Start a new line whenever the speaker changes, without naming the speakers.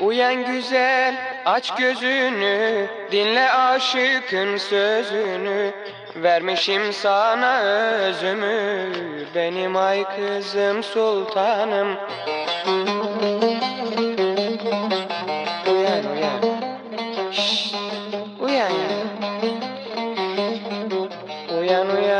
Uyan güzel aç gözünü Dinle aşıkın sözünü. Vermişim sana özümü Benim ay kızım sultanım. Uyan uyan. Şşt, Uyan ya. Uyan uyan uyan